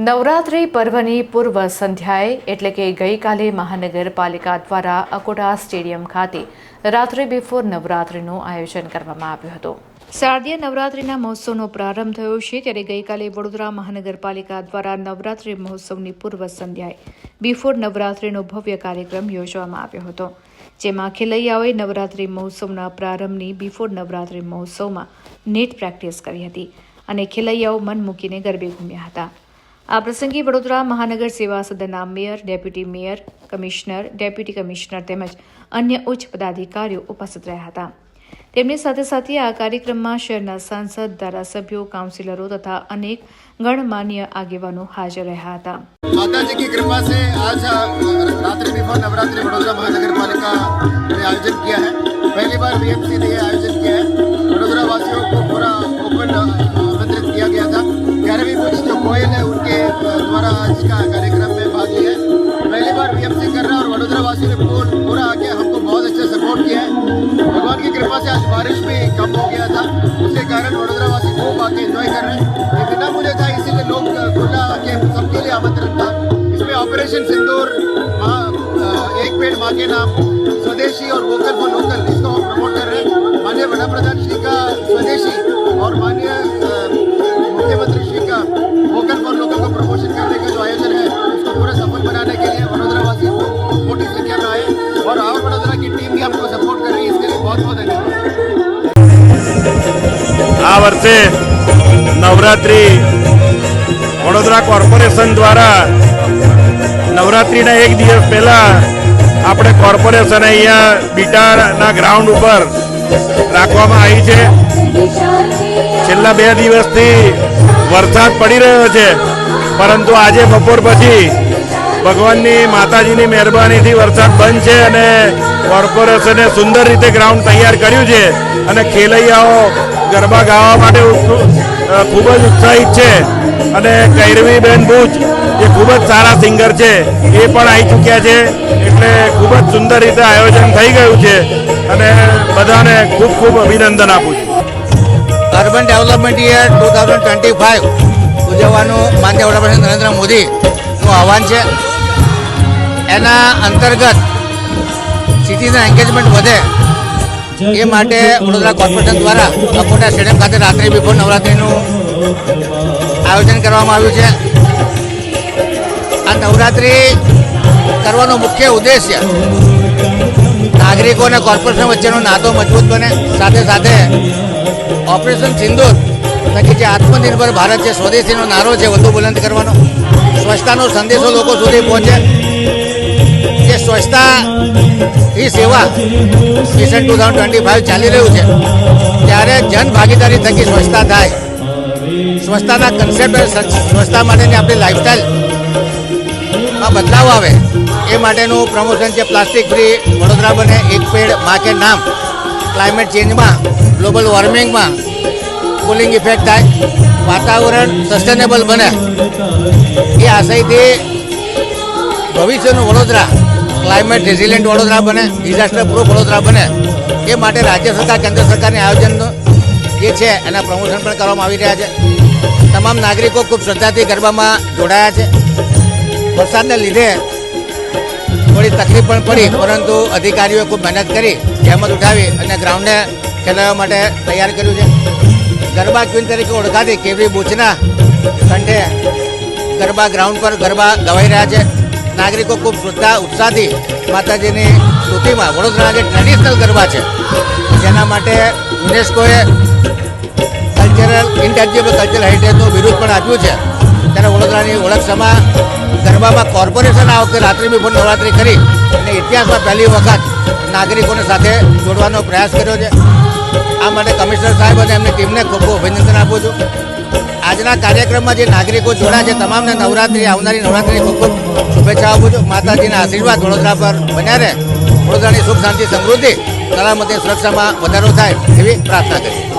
નવરાત્રિ પર્વની પૂર્વ સંધ્યાએ એટલે કે ગઈકાલે મહાનગરપાલિકા દ્વારા અકોટા સ્ટેડિયમ ખાતે રાત્રે બિફોર નવરાત્રિનું આયોજન કરવામાં આવ્યું હતું. શારદીય નવરાત્રિના મહોત્સવનો પ્રારંભ થયો છે ત્યારે ગઈકાલે વડોદરા મહાનગરપાલિકા દ્વારા નવરાત્રિ મહોત્સવની પૂર્વ સંધ્યાએ બિફોર નવરાત્રિનો ભવ્ય કાર્યક્રમ યોજવામાં આવ્યો હતો. જેમાં ખેલૈયાઓએ નવરાત્રિ મહોત્સવના પ્રારંભની બિફોર નવરાત્રિ મહોત્સવમાં નેટ પ્રેક્ટિસ કરી હતી અને ખેલૈયાઓ મન મૂકીને ગરબે ઘૂમ્યા હતા. આ પ્રસંગે વડોદરા મહાનગર સેવા સદનના mayor deputy mayor commissioner deputy commissioner તેમજ અન્ય ઉચ્ચ પદાધિકારીઓ ઉપસ્થિત રહ્યા હતા તેમની સાથે સાથે આ કાર્યક્રમમાં શહેરના સાંસદ ધારાસભ્યો કાઉન્સિલરો તથા અનેક ગણમાન્ય આગેવાનો હાજર રહ્યા હતા माता जी की कृपा से आज अ, रात्रि बिफोर नवरात्रि वडोदरा महानगर पालिका ने आयोजन किया है पहली बार बीएमसी ने ये आयोजन किया है वडोदरा वासियों को पूरा ओपन का कार्यक्रम में लिया है। पहली बार बीएमसी कर रहा है और वडोदरा वासियों ने पूरा आके हमको बहुत अच्छे सपोर्ट किया है। भगवान की कृपा से आज बारिश भी कम हो गया था। उसके कारण वडोदरा वासी खूब आके एंजॉय कर रहे हैं। बिना मुझे था, इसीलिए लोग खुला आके सबके लिए आमंत्रण था। इसमें ऑपरेशन सिंदूर एक पेड़ माँ के नाम, स्वदेशी और वोकल फॉर लोकल इसको हम प्रमोट कर रहे हैं। माननीय वड़ा प्रधान श्री का स्वदेशी और माननीय આ વર્ષે નવરાત્રિ વડોદરા કોર્પોરેશન દ્વારા નવરાત્રિના એક દિવસ પહેલા આપણે કોર્પોરેશન અહીંયા બીટાના ગ્રાઉન્ડ ઉપર રાખવામાં આવી છે. છેલ્લા બે દિવસથી વરસાદ પડી રહ્યો છે. પરંતુ આજે બપોર પછી ભગવાનની માતાજીની મહેરબાનીથી વરસાદ બંધ છે અને કોર્પોરેશને સુંદર રીતે ગ્રાઉન્ડ તૈયાર કર્યું છે અને ખેલૈયાઓ ગરબા ગાવા માટે ખૂબ જ ઉત્સાહિત છે. અને કૈરવીબેન ભુજ એ ખૂબ જ સારા સિંગર છે. એ પણ આવી ચૂક્યા છે. એટલે ખૂબ જ સુંદર રીતે આયોજન થઈ ગયું છે. અને બધાને ખૂબ ખૂબ અભિનંદન આપું છું. Urban development year two thousand twenty five ઉજવવાનું માન્ય વડાપ્રધાન નરેન્દ્ર મોદીનું આહવાન છે. એના અંતર્ગત સિટીઝન એન્ગેજમેન્ટ વધે એ માટે વડોદરા કોર્પોરેશન દ્વારા અકોટા સ્ટેડિયમ ખાતે રાત્રિ બિફોર નવરાત્રિનું આયોજન કરવામાં આવ્યું છે. આ નવરાત્રિ કરવાનો મુખ્ય ઉદ્દેશ્ય નાગરિકો અને કોર્પોરેશન વચ્ચેનો નાતો મજબૂત બને. સાથે સાથે ઓપરેશન સિંદૂર થકી જે આત્મનિર્ભર ભારત છે, સ્વદેશીનો નારો છે, વધુ બુલંદ કરવાનો. સ્વચ્છતાનો સંદેશો લોકો સુધી પહોંચે. સ્વચ્છતા એ સેવા mission two thousand twenty five ચાલી રહ્યું છે. ત્યારે જન ભાગીદારી થકી સ્વચ્છતા થાય. સ્વચ્છતાના કન્સેપ્ટ સ્વચ્છતા માટેની આપણી લાઈફસ્ટાઈલમાં બદલાવ આવે. એ માટેનું પ્રમોશન છે પ્લાસ્ટિક ફ્રી વડોદરા બને એક પેડમાં કે નામ. ક્લાઇમેટ ચેન્જમાં ગ્લોબલ વોર્મિંગમાં કુલિંગ ઇફેક્ટ થાય. વાતાવરણ સસ્ટેનેબલ બને. એ આશયથી ભવિષ્યનું વડોદરા ક્લાઇમેટ રેઝિલિયન્ટ વડોદરા બને ડિઝાસ્ટર પ્રૂફ વડોદરા બને. એ માટે રાજ્ય સરકાર, કેન્દ્ર સરકારની આયોજન જે છે, એના પ્રમોશન પણ કરવામાં આવી રહ્યા છે. તમામ નાગરિકો ખૂબ શ્રદ્ધાથી ગરબામાં જોડાયા છે. વરસાદને લીધે થોડી તકલીફ પણ પડી, પરંતુ અધિકારીઓએ ખૂબ મહેનત કરી, જહેમત ઉઠાવી અને ગ્રાઉન્ડને ખેલાવવા માટે તૈયાર કર્યું છે. ગરબા ક્વીન તરીકે ઓળખાતી કેવરી બુચના કંઠે ગરબા ગ્રાઉન્ડ પર ગરબા ગવાઈ રહ્યા છે. નાગરિકો ખૂબ શ્રદ્ધા, ઉત્સાહથી માતાજીની સ્તુતિમાં વડોદરાના જે ટ્રેડિશનલ ગરબા છે, જેના માટે યુનેસ્કોએ કલ્ચરલ ઇન્ટેન્જિબલ કલ્ચરલ હેરિટેજનું વિરુદ્ધ પણ આપ્યું છે. ત્યારે વડોદરાની ઓળખ ગરબામાં કોર્પોરેશન આ વખતે રાત્રિ બિફોર નવરાત્રિ કરી અને ઇતિહાસમાં પહેલી વખત નાગરિકોને સાથે જોડવાનો પ્રયાસ કર્યો છે. આ માટે કમિશનર સાહેબ અને એમની ટીમને ખૂબ ખૂબ અભિનંદન આપું છું. આજના કાર્યક્રમમાં જે નાગરિકો જોડાયા છે, તમામને નવરાત્રિ, આવનારી નવરાત્રિની ખૂબ ખૂબ શુભેચ્છા આપું માતાજીના આશીર્વાદ વડોદરા પર બન્યા રહે. વડોદરાની સુખ, શાંતિ, સમૃદ્ધિ, સલામતી સુરક્ષામાં વધારો થાય એવી પ્રાર્થના કરી